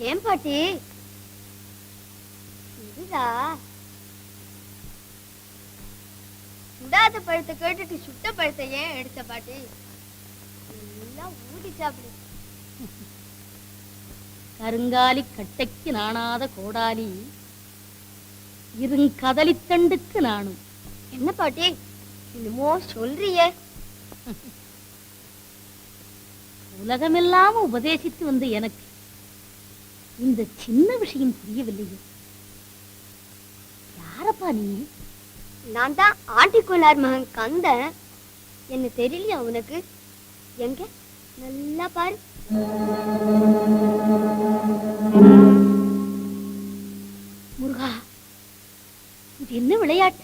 ஏன் பாட்டி? இதுதா. சுடாத பழத்தை கேட்டுட்டு சுட்ட பழத்தை ஏன் எடுத்த பாட்டி? எல்லாம் ஊதி சாப்பிடு கருங்காலி கட்டைக்கு நாணாத கோடாலி இருங்கதலித்தண்டுக்கு நாணும் என்ன பாட்டி? என்னமோ சொல்றியே உலகமெல்லாம் உபதேசித்து வந்த எனக்கு இந்த சின்ன விஷயம் புரியவில்லையே. யாரப்பா நீ? நான் தான் ஆண்டிக்குள்ளார் மகன் கந்தன் என்ன தெரியலையா உனக்கு? எங்க? நல்லா பாரு. முருகா இது என்ன விளையாட்டு?